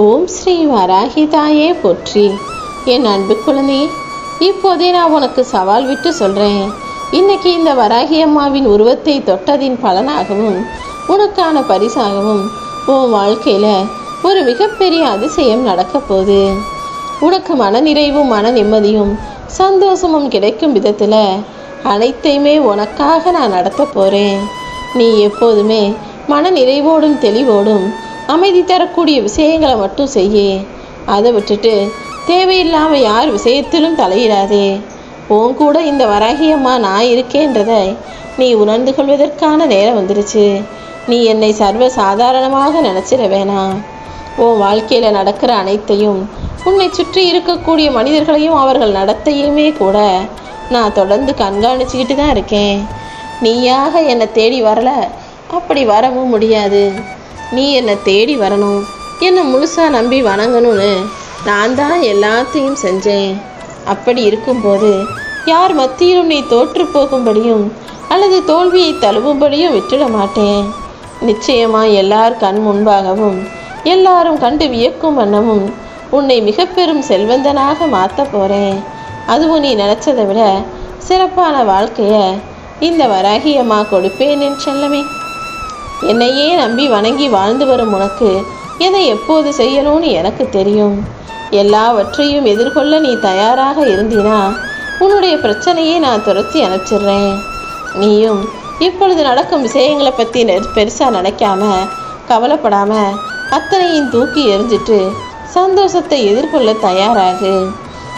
ஓம் ஸ்ரீ வராகிதாயே போற்றி. என் அன்பு குழந்தையே இப்போதே நான் உனக்கு சவால் விட்டு சொல்கிறேன் இன்னைக்கு இந்த வராகி அம்மாவின் உருவத்தை தொட்டதின் பலனாகவும் உனக்கான பரிசாகவும் உன் வாழ்க்கையில் ஒரு மிகப்பெரிய அதிசயம் நடக்க போகுது. உனக்கு மனநிறைவும் மன நிம்மதியும் சந்தோஷமும் கிடைக்கும் விதத்தில் அனைத்தையுமே உனக்காக நான் நடத்த போகிறேன் நீ எப்போதுமே மன நிறைவோடும் தெளிவோடும் அமைதி தரக்கூடிய விஷயங்களை மட்டும் செய்ய. அதை விட்டுட்டு தேவையில்லாமல் யார் விஷயத்திலும் தலையிடாதே. உன் கூட இந்த வராகியம்மா நான் இருக்கேன்றதை நீ உணர்ந்து கொள்வதற்கான நேரம் வந்துருச்சு. நீ என்னை சர்வ சாதாரணமாக நினச்சிட வேணாம். உன் வாழ்க்கையில் நடக்கிற அனைத்தையும் உன்னை சுற்றி இருக்கக்கூடிய மனிதர்களையும் அவர்கள் நடத்தையுமே கூட நான் தொடர்ந்து கண்காணிச்சுக்கிட்டு தான் இருக்கேன். நீயாக என்னை தேடி வரல. அப்படி வரவும் முடியாது. நீ என்னை தேடி வரணும். என்னை முழுசாக நம்பி வணங்கணும்னு நான் தான் எல்லாத்தையும் செஞ்சேன். அப்படி இருக்கும்போது யார் மத்தியிலும் நீ தோற்று போகும்படியும் அல்லது தோல்வியை தழுவும்படியும் விட்டுட மாட்டேன். நிச்சயமா எல்லார் கண் முன்பாகவும் எல்லாரும் கண்டு வியக்கும் வண்ணமும் உன்னை மிக பெரும் செல்வந்தனாக மாற்ற போகிறேன் அதுவும் நீ நினச்சதை விட சிறப்பான வாழ்க்கையை இந்த வராகியம்மா கொடுப்பேன் என் செல்லமே. என்னையே நம்பி வணங்கி வாழ்ந்து வரும் உனக்கு எதை எப்போது செய்யணும்னு எனக்கு தெரியும். எல்லாவற்றையும் எதிர்கொள்ள நீ தயாராக இருந்தினா உன்னுடைய பிரச்சனையை நான் துரத்தி அனுப்பிச்சிடுறேன். நீயும் இப்பொழுது நடக்கும் விஷயங்களை பற்றி பெருசாக நினைக்காம கவலைப்படாம அத்தனையும் தூக்கி எரிஞ்சிட்டு சந்தோஷத்தை எதிர்கொள்ள தயாராகு.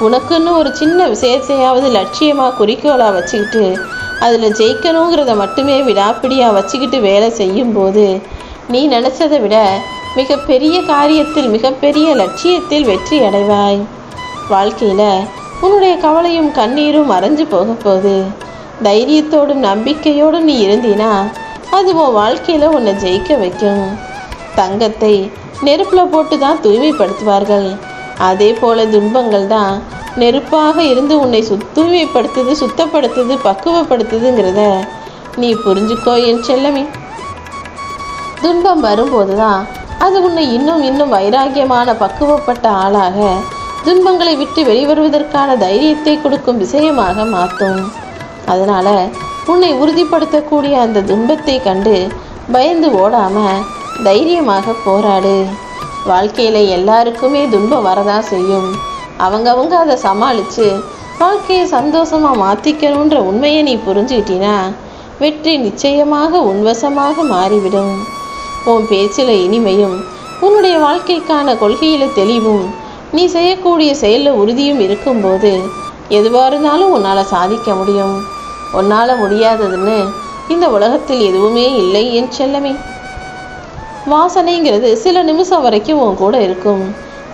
உனக்குன்னு ஒரு சின்ன விஷயத்தையாவது லட்சியமாக குறிக்கோளாக வச்சுக்கிட்டு அதில் ஜெயிக்கணுங்கிறத மட்டுமே விடாப்பிடியாக வச்சுக்கிட்டு வேலை செய்யும்போது நீ நினச்சதை விட மிகப்பெரிய காரியத்தில் மிகப்பெரிய லட்சியத்தில் வெற்றி அடைவாய். வாழ்க்கையில் உன்னுடைய கவலையும் கண்ணீரும் மறைஞ்சு போக போகுது. தைரியத்தோடும் நம்பிக்கையோடும் நீ இருந்தினா அது உன் வாழ்க்கையில் உன்னை ஜெயிக்க வைக்கும். தங்கத்தை நெருப்பில் போட்டு தான் தூய்மைப்படுத்துவார்கள். அதே போல துன்பங்கள் தான் நெருப்பாக இருந்து உன்னை சுத்தூய்மைப்படுத்துது சுத்தப்படுத்துது பக்குவப்படுத்துதுங்கிறத நீ புரிஞ்சுக்கோ என் செல்லமே. துன்பம் வரும்போது தான் அது உன்னை இன்னும் இன்னும் வைராகியமான பக்குவப்பட்ட ஆளாக துன்பங்களை விட்டு வெளிவருவதற்கான தைரியத்தை கொடுக்கும் விஷயமாக மாற்றும் அதனால் உன்னை உறுதிப்படுத்தக்கூடிய அந்த துன்பத்தை கண்டு பயந்து ஓடாமல் தைரியமாக போராடு. வாழ்க்கையில் எல்லாருக்குமே துன்பம் வரதான் செய்யும். அவங்கவுங்க அதை சமாளித்து வாழ்க்கையை சந்தோஷமாக மாற்றிக்கணுன்ற உண்மையை நீ புரிஞ்சுக்கிட்டினா வெற்றி நிச்சயமாக உன்வசமாக மாறிவிடும். உன் பேச்சில் இனிமையும் உன்னுடைய வாழ்க்கைக்கான கொள்கையில் தெளிவும் நீ செய்யக்கூடிய செயலில் உறுதியும் இருக்கும்போது எதுவாக இருந்தாலும் உன்னால் சாதிக்க முடியும். உன்னால் முடியாததுன்னு இந்த உலகத்தில் எதுவுமே இல்லை என் செல்லமே. வாசனைங்கிறது சில நிமிஷம் வரைக்கும் உன் கூட இருக்கும்.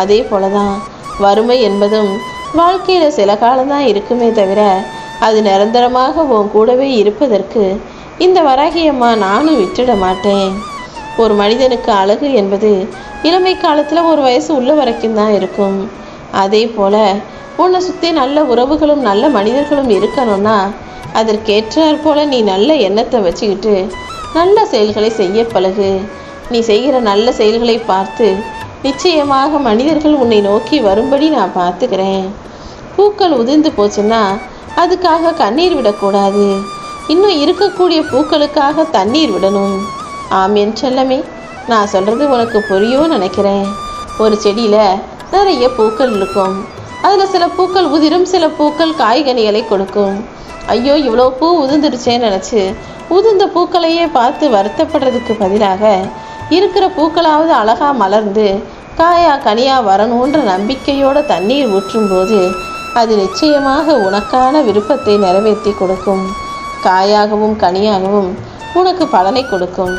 அதே போல தான் வறுமை என்பதும் வாழ்க்கையில் சில காலம்தான் இருக்குமே தவிர அது நிரந்தரமாக உன் கூடவே இருப்பதற்கு இந்த வராகியம்மா நானும் விட்டுட மாட்டேன். ஒரு மனிதனுக்கு அழகு என்பது இளமை காலத்தில் ஒரு வயசு உள்ள வரைக்கும் தான் இருக்கும். அதே போல் உன்னை சுற்றி நல்ல உறவுகளும் நல்ல மனிதர்களும் இருக்கணும்னா அதற்கேற்றாற் போல நீ நல்ல எண்ணத்தை வச்சுக்கிட்டு நல்ல செயல்களை செய்ய பழகு. நீ செய்கிற நல்ல செயல்களை பார்த்து நிச்சயமாக மனிதர்கள் உன்னை நோக்கி வரும்படி நான் பார்த்துக்கிறேன். பூக்கள் உதிர்ந்து போச்சுன்னா அதுக்காக கண்ணீர் விடக்கூடாது. இன்னும் இருக்கக்கூடிய பூக்களுக்காக தண்ணீர் விடணும். ஆம் என் செல்லமே நான் சொல்கிறது உனக்கு புரியும் நினைக்கிறேன். ஒரு செடியில் நிறைய பூக்கள் இருக்கும். அதில் சில பூக்கள் உதிரும் சில பூக்கள் காய்கனிகளை கொடுக்கும். ஐயோ இவ்வளோ பூ உதிர்ந்துருச்சேன்னு நினச்சி உதிர்ந்த பூக்களையே பார்த்து வருத்தப்படுறதுக்கு பதிலாக இருக்கிற பூக்களாவது அழகா மலர்ந்து காயா கனியா வரணுன்ற நம்பிக்கையோட தண்ணீர் ஊற்றும்போது அது நிச்சயமாக உனக்கான விருப்பத்தை நிறைவேற்றி கொடுக்கும். காயாகவும் கனியாகவும் உனக்கு பலனை கொடுக்கும்.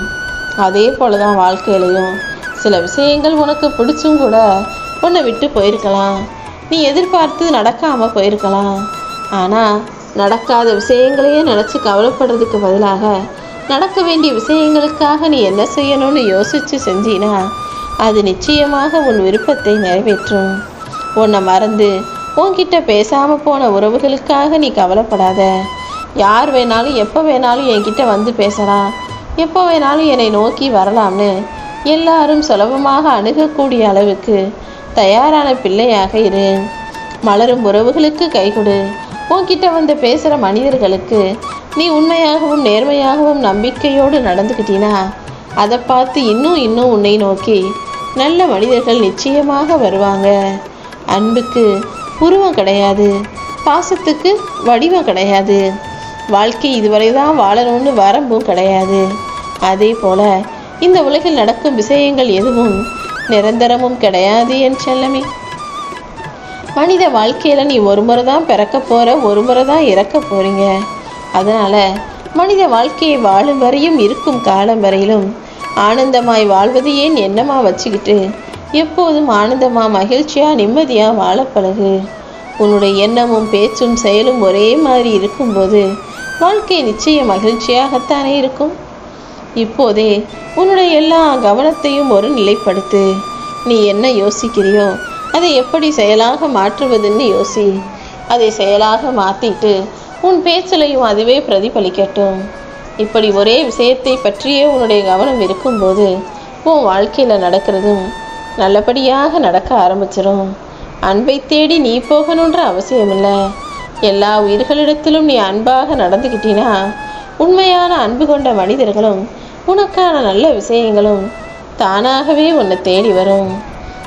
அதே போல தான் வாழ்க்கையிலையும். சில விஷயங்கள் உனக்கு பிடிச்சும் கூட உன்னை விட்டு போயிருக்கலாம். நீ எதிர்பார்த்து நடக்காமல் போயிருக்கலாம். ஆனால் நடக்காத விஷயங்களையே நினச்சி கவலைப்படுறதுக்கு பதிலாக நடக்க வேண்டிய விஷயங்களுக்காக நீ என்ன செய்யணும்னு யோசித்து செஞ்சினா அது நிச்சயமாக உன் விருப்பத்தை நிறைவேற்றும். உன்னை மறந்து உன்கிட்ட பேசாமல் போன உறவுகளுக்காக நீ கவலைப்படாத. யார் வேணாலும் எப்போ வேணாலும் என்கிட்ட வந்து பேசலாம். எப்போ வேணாலும் என்னை நோக்கி வரலாம்னு எல்லாரும் சுலபமாக அணுகக்கூடிய அளவுக்கு தயாரான பிள்ளையாக இரு. மலரும் உறவுகளுக்கு கை கொடு. உன்கிட்ட வந்து பேசுகிற மனிதர்களுக்கு நீ உண்மையாகவும் நேர்மையாகவும் நம்பிக்கையோடு நடந்துக்கிட்டினா அதை பார்த்து இன்னும் இன்னும் உன்னை நோக்கி நல்ல மனிதர்கள் நிச்சயமாக வருவாங்க. அன்புக்கு உருவம் கிடையாது பாசத்துக்கு வடிவம் கிடையாது வாழ்க்கை இதுவரை தான் வாழணும்னு வரம்பும் கிடையாது. அதே போல இந்த உலகில் நடக்கும் விஷயங்கள் எதுவும் நிரந்தரமும் கிடையாது என் செல்லமே. மனித வாழ்க்கையில் நீ ஒரு முறை தான் பிறக்க போகிற ஒரு முறை தான் இறக்க போகிறீங்க அதனால் மனித வாழ்க்கையை வாழும் வரையும் இருக்கும் காலம் வரையிலும் ஆனந்தமாய் வாழ்வது ஏன் எண்ணமா வச்சுக்கிட்டு எப்போதும் ஆனந்தமா மகிழ்ச்சியாக நிம்மதியாக வாழ பழகு. உன்னுடைய எண்ணமும் பேச்சும் செயலும் ஒரே மாதிரி இருக்கும்போது வாழ்க்கை நிச்சயம் மகிழ்ச்சியாகத்தானே இருக்கும்? இப்போதே உன்னுடைய எல்லா கவனத்தையும் ஒரு நிலைப்படுத்து. நீ என்ன யோசிக்கிறியோ அதை எப்படி செயலாக மாற்றுவதுன்னு யோசி. அதை செயலாக மாற்றிட்டு உன் பேச்சிலையும் அதுவே பிரதிபலிக்கட்டும். இப்படி ஒரே விஷயத்தை பற்றியே உன்னுடைய கவனம் இருக்கும்போது உன் வாழ்க்கையில் நடக்கிறதும் நல்லபடியாக நடக்க ஆரம்பிச்சிடும் அன்பை தேடி நீ போகணுன்ற அவசியம் இல்லை எல்லா உயிர்களிடத்திலும் நீ அன்பாக நடந்துக்கிட்டினா உண்மையான அன்பு கொண்ட மனிதர்களும் உனக்கான நல்ல விஷயங்களும் தானாகவே உன்னை தேடி வரும்.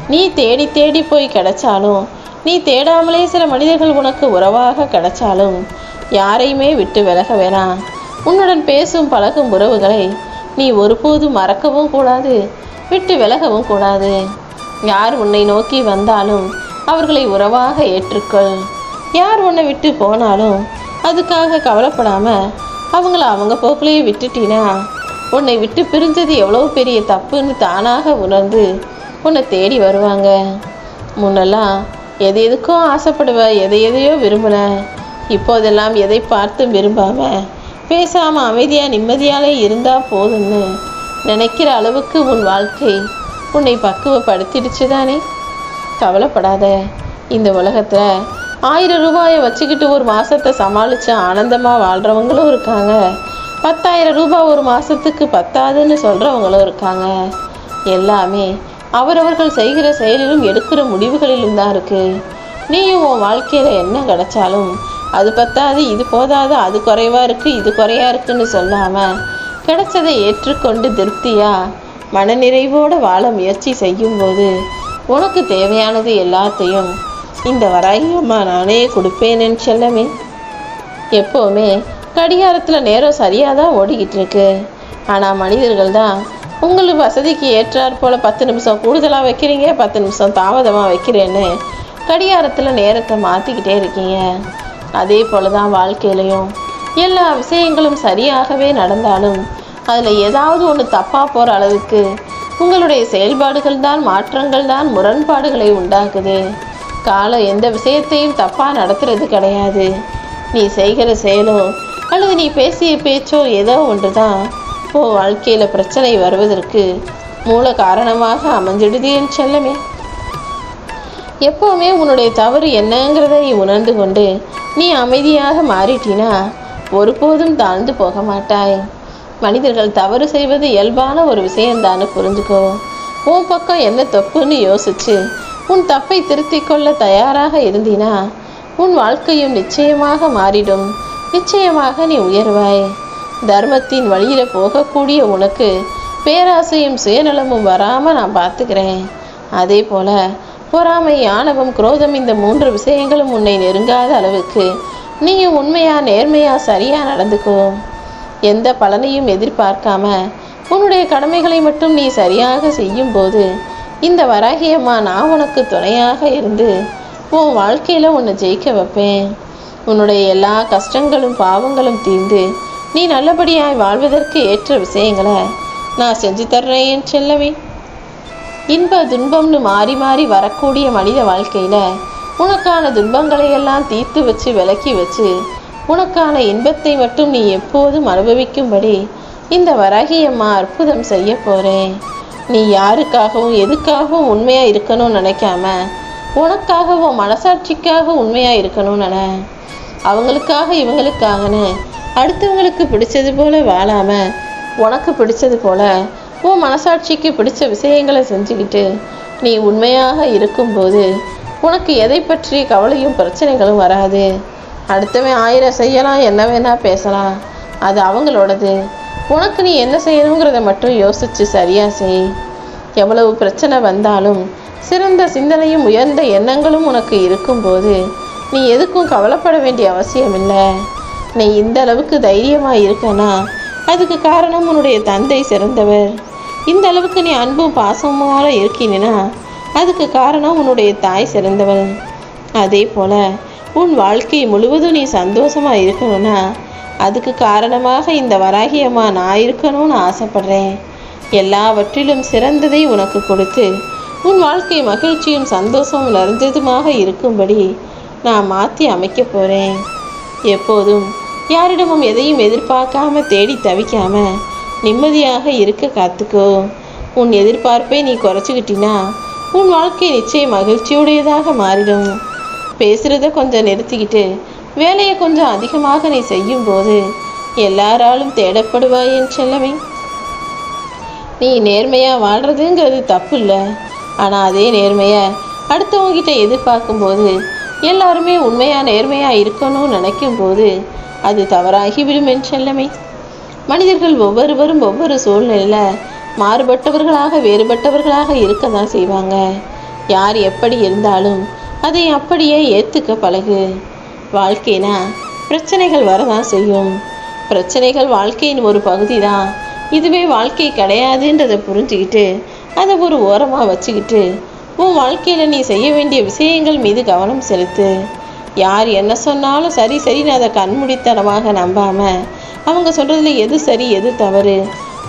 நீ தேடி தேடி போய் கிடைச்சாலும் நீ தேடாமலே சில மனிதர்கள் உனக்கு உறவாக கிடைச்சாலும் யாரையுமே விட்டு விலக வேணாம். உன்னுடன் பேசும் பழகும் உறவுகளை நீ ஒருபோதும் மறக்கவும் கூடாது விட்டு விலகவும் கூடாது. யார் உன்னை நோக்கி வந்தாலும் அவர்களை உறவாக ஏற்றுக்கொள். யார் உன்னை விட்டு போனாலும் அதுக்காக கவலைப்படாம அவங்கள அவங்க போக்கிலேயே விட்டுட்டினா உன்னை விட்டு பிரிஞ்சது எவ்வளோ பெரிய தப்புன்னு தானாக உணர்ந்து உன்னை தேடி வருவாங்க. முன்னெல்லாம் எது எதுக்கும் ஆசைப்படுவ எதை எதையோ விரும்பின. இப்போதெல்லாம் எதை பார்த்தும் விரும்பாம பேசாமல் அமைதியாக நிம்மதியாலே இருந்தால் போதும்னு நினைக்கிற அளவுக்கு உன் வாழ்க்கை உன்னை பக்குவப்படுத்திடுச்சு தானே? கவலைப்படாத. இந்த உலகத்தில் ஆயிரம் ரூபாயை வச்சுக்கிட்டு ஒரு மாதத்தை சமாளித்து ஆனந்தமாக வாழ்கிறவங்களும் இருக்காங்க. பத்தாயிரம் ரூபாய் ஒரு மாதத்துக்கு பத்தாதுன்னு சொல்கிறவங்களும் இருக்காங்க. எல்லாமே அவரவர்கள் செய்கிற செயலிலும் எடுக்கிற முடிவுகளிலும் தான் இருக்கு. நீயும் உன் வாழ்க்கையில் என்ன கிடைச்சாலும் அது பத்தாது இது போதாது அது குறைவாக இருக்குது இது குறையா இருக்குன்னு சொல்லாமல் கிடைச்சதை ஏற்றுக்கொண்டு திருப்தியாக மனநிறைவோடு வாழ முயற்சி செய்யும்போது உனக்கு தேவையானது எல்லாத்தையும் இந்த வராகியம்மா நானே கொடுப்பேனேன்னு செல்லமே. எப்போவுமே கடிகாரத்தில் நேரம் சரியாக தான் ஓடிக்கிட்டு இருக்கு. ஆனால் மனிதர்கள் தான் உங்களுக்கு வசதிக்கு ஏற்றாற் போல் பத்து நிமிஷம் கூடுதலாக வைக்கிறீங்க பத்து நிமிஷம் தாமதமாக வைக்கிறேன்னு கடிகாரத்தில் நேரத்தை மாற்றிக்கிட்டே இருக்கீங்க. அதே போல தான் வாழ்க்கையிலையும். எல்லா விஷயங்களும் சரியாகவே நடந்தாலும் அதில் ஏதாவது ஒன்று தப்பாக போகிற அளவுக்கு உங்களுடைய செயல்பாடுகள் தான் மாற்றங்கள் தான் முரண்பாடுகளை உண்டாக்குது. காலம் எந்த விஷயத்தையும் தப்பாக நடத்துறது கிடையாது. நீ செய்கிற செயலோ அல்லது நீ பேசிய பேச்சோ ஏதோ ஒன்று தான் இப்போ வாழ்க்கையில் பிரச்சனை வருவதற்கு மூல காரணமாக அமைஞ்சிடுது என் செல்லமே. எப்போவுமே உன்னுடைய தவறு என்னங்கிறதை உணர்ந்து கொண்டு நீ அமைதியாக மாறிட்டினா ஒருபோதும் தாழ்ந்து போக மாட்டாய். மனிதர்கள் தவறு செய்வது இயல்பான ஒரு விஷயம்தான்னு புரிஞ்சுக்கோ. உன் பக்கம் என்ன தப்புன்னு யோசிச்சு உன் தப்பை திருத்திக் கொள்ள தயாராக இருந்தினா உன் வாழ்க்கையும் நிச்சயமாக மாறிடும். நிச்சயமாக நீ உயர்வாய். தர்மத்தின் வழியில் போகக்கூடிய உனக்கு பேராசையும் சுயநலமும் வராமல் நான் பார்த்துக்கிறேன். அதே போல பொறாமை ஆணவம் குரோதம் இந்த மூன்று விஷயங்களும் உன்னை நெருங்காத அளவுக்கு நீயும் உண்மையா நேர்மையா சரியா நடந்துக்கோ. எந்த பலனையும் எதிர்பார்க்காம உன்னுடைய கடமைகளை மட்டும் நீ சரியாக செய்யும் போது இந்த வராகியம்மா நான் உனக்கு துணையாக இருந்து உன் வாழ்க்கையில உன்னை ஜெயிக்க வைப்பேன். உன்னுடைய எல்லா கஷ்டங்களும் பாவங்களும் தீர்ந்து நீ நல்லபடியாய் வாழ்வதற்கு ஏற்ற விஷயங்களை நான் செஞ்சு தர்றேன் என் செல்லவே. இன்ப துன்பம்னு மாறி மாறி வரக்கூடிய மனித வாழ்க்கையில உனக்கான துன்பங்களை எல்லாம் தீர்த்து வச்சு விலக்கி வச்சு உனக்கான இன்பத்தை மட்டும் நீ எப்போதும் அனுபவிக்கும்படி இந்த வராகியம்மா அற்புதம் செய்ய போறேன். நீ யாருக்காகவும் எதுக்காகவும் உண்மையா இருக்கணும்னு நினைக்காம உனக்காகவும் மனசாட்சிக்காக உண்மையா இருக்கணும்னு நினை. அவங்களுக்காக இவங்களுக்காகன்னு அடுத்தவங்களுக்கு பிடிச்சது போல வாழாம உனக்கு பிடிச்சது போல உன் மனசாட்சிக்கு பிடிச்ச விஷயங்களை செஞ்சுக்கிட்டு நீ உண்மையாக இருக்கும்போது உனக்கு எதை பற்றி கவலையும் பிரச்சனைகளும் வராது. அடுத்தவன் ஆயிரம் செய்யலாம் என்ன வேணா பேசலாம். அது அவங்களோடது. உனக்கு நீ என்ன செய்யணுங்கிறத மட்டும் யோசிச்சு சரியா செய். எவ்வளவு பிரச்சனை வந்தாலும் சிறந்த சிந்தனையும் உயர்ந்த எண்ணங்களும் உனக்கு இருக்கும்போது நீ எதுக்கும் கவலைப்பட வேண்டிய அவசியம் இல்லை நீ இந்த அளவுக்கு தைரியமாக இருக்கனா? அதுக்கு காரணம் உன்னுடைய தந்தை சிறந்தவர். இந்த அளவுக்கு நீ அன்பும் பாசமாக இருக்கினா அதுக்கு காரணம் உன்னுடைய தாய் சிறந்தவள். அதே போல உன் வாழ்க்கை முழுவதும் நீ சந்தோஷமா இருக்கணும்னா அதுக்கு காரணமாக இந்த வராகியம்மா நான் இருக்கணும்னு ஆசைப்படுறேன். எல்லாவற்றிலும் சிறந்ததை உனக்கு கொடுத்து உன் வாழ்க்கை மகிழ்ச்சியும் சந்தோஷமும் நிறைஞ்சதுமாக இருக்கும்படி நான் மாற்றி அமைக்க போகிறேன் எப்போதும். யாரிடமும் எதையும் எதிர்பார்க்காம தேடி தவிக்காம நிம்மதியாக இருக்க காத்துக்கோ. உன் எதிர்பார்ப்பை நீ குறைச்சிக்கிட்டினா உன் வாழ்க்கை நிச்சயம் மகிழ்ச்சியுடையதாக மாறிடும். பேசுகிறத கொஞ்சம் நிறுத்திக்கிட்டு வேலையை கொஞ்சம் அதிகமாக நீ செய்யும் போது எல்லாராலும் தேடப்படுவாய் என் செல்லமே. நீ நேர்மையாக வாழ்கிறதுங்கிறது தப்பு இல்லை. ஆனால் அதே நேர்மையை அடுத்தவங்கிட்ட எதிர்பார்க்கும்போது எல்லாருமே உண்மையாக நேர்மையாக இருக்கணும்னு நினைக்கும் போது அது தவறாகிவிடும் என் செல்லமே. மனிதர்கள் ஒவ்வொருவரும் ஒவ்வொரு சூழ்நிலையில் மாறுபட்டவர்களாக வேறுபட்டவர்களாக இருக்க தான் செய்வாங்க. யார் எப்படி இருந்தாலும் அதை அப்படியே ஏற்றுக்க பழகு. வாழ்க்கைனா பிரச்சனைகள் வரதான் செய்யும். பிரச்சனைகள் வாழ்க்கையின் ஒரு பகுதி தான் இதுவே வாழ்க்கை கிடையாதுன்றதை புரிஞ்சுக்கிட்டு அதை ஒரு ஓரமாக வச்சுக்கிட்டு உன் வாழ்க்கையில் நீ செய்ய வேண்டிய விஷயங்கள் மீது கவனம் செலுத்து. யார் என்ன சொன்னாலும் சரி சரின்னு அதை கண்மூடித்தனமாக நம்பாம அவங்க சொல்கிறதுல எது சரி எது தவறு?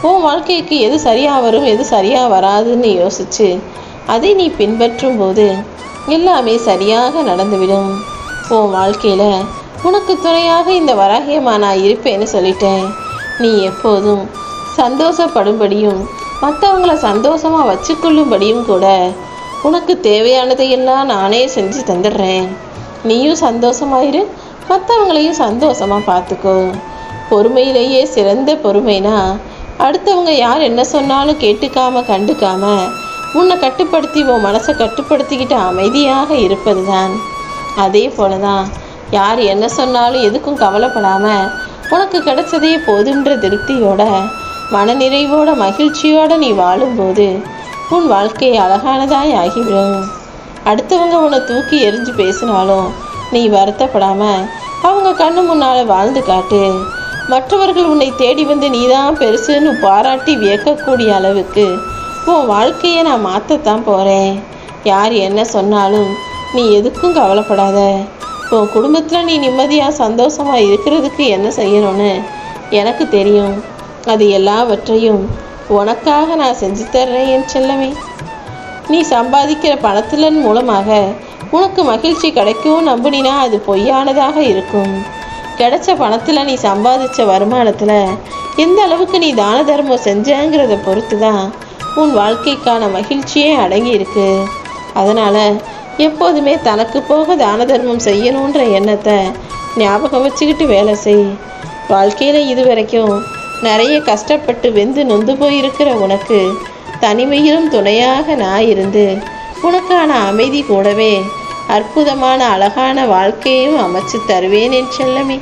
உன் வாழ்க்கைக்கு எது சரியாக வரும் எது சரியாக வராதுன்னு யோசிச்சு அதை நீ பின்பற்றும் போது எல்லாமே சரியாக நடந்துவிடும். உன் வாழ்க்கையில் உனக்கு துணையாக இந்த வராகியமாக நான் இருப்பேன்னு சொல்லிட்டேன். நீ எப்போதும் சந்தோஷப்படும்படியும் மற்றவங்கள சந்தோஷமாக வச்சுக்கொள்ளும்படியும் கூட உனக்கு தேவையானதையெல்லாம் நானே செஞ்சு தந்துடுறேன். நீயும் சந்தோஷமாயிரு மற்றவங்களையும் சந்தோஷமாக பார்த்துக்கோ பொறுமையிலேயே சிறந்த பொறுமைனா அடுத்தவங்க யார் என்ன சொன்னாலும் கேட்டுக்காம கண்டுக்காம உன்னை கட்டுப்படுத்தி உன் மனசை கட்டுப்படுத்திக்கிட்டு அமைதியாக இருப்பது தான் அதே போல தான் யார் என்ன சொன்னாலும் எதுக்கும் கவலைப்படாமல் உனக்கு கிடைச்சதே போதுன்ற திருப்தியோட மனநிறைவோட மகிழ்ச்சியோட நீ வாழும்போது உன் வாழ்க்கை அழகானதாய் ஆகிவிடும். அடுத்தவங்க உன்னை தூக்கி எரிஞ்சு பேசினாலும் நீ வருத்தப்படாம அவங்க கண்ணு முன்னால வாழ்ந்து காட்டு. மற்றவர்கள் உன்னை தேடி வந்து நீதான் பெருசுன்னு பாராட்டி வியக்கக்கூடிய அளவுக்கு உன் வாழ்க்கையை நான் மாற்றத்தான் போகிறேன் யார் என்ன சொன்னாலும் நீ எதுக்கும் கவலைப்படாத. உன் குடும்பத்தில் நீ நிம்மதியாக சந்தோஷமாக இருக்கிறதுக்கு என்ன செய்யணும்னு எனக்கு தெரியும். அது எல்லாவற்றையும் உனக்காக நான் செஞ்சு தர்றேன் என் செல்லமே. நீ சம்பாதிக்கிற பணத்திலன் மூலமாக உனக்கு மகிழ்ச்சி கிடைக்கும் நம்பினா அது பொய்யானதாக இருக்கும். கிடைச்ச பணத்தில் நீ சம்பாதிச்ச வருமானத்தில் எந்த அளவுக்கு நீ தான தர்மம் செஞ்சங்கிறத பொறுத்து தான் உன் வாழ்க்கைக்கான மகிழ்ச்சியே அடங்கி இருக்கு அதனால் எப்போதுமே தனக்கு போக தான தர்மம் செய்யணுன்ற எண்ணத்தை ஞாபகம் வச்சுக்கிட்டு வேலை செய். வாழ்க்கையில் இது வரைக்கும் நிறைய கஷ்டப்பட்டு வெந்து நொந்து போயிருக்கிற உனக்கு தனிமையிலும் துணையாக நான் இருந்து உனக்கான அமைதி கூடவே அற்புதமான அழகான வாழ்க்கையும் அமைச்சு தருவேன் என் செல்லமே.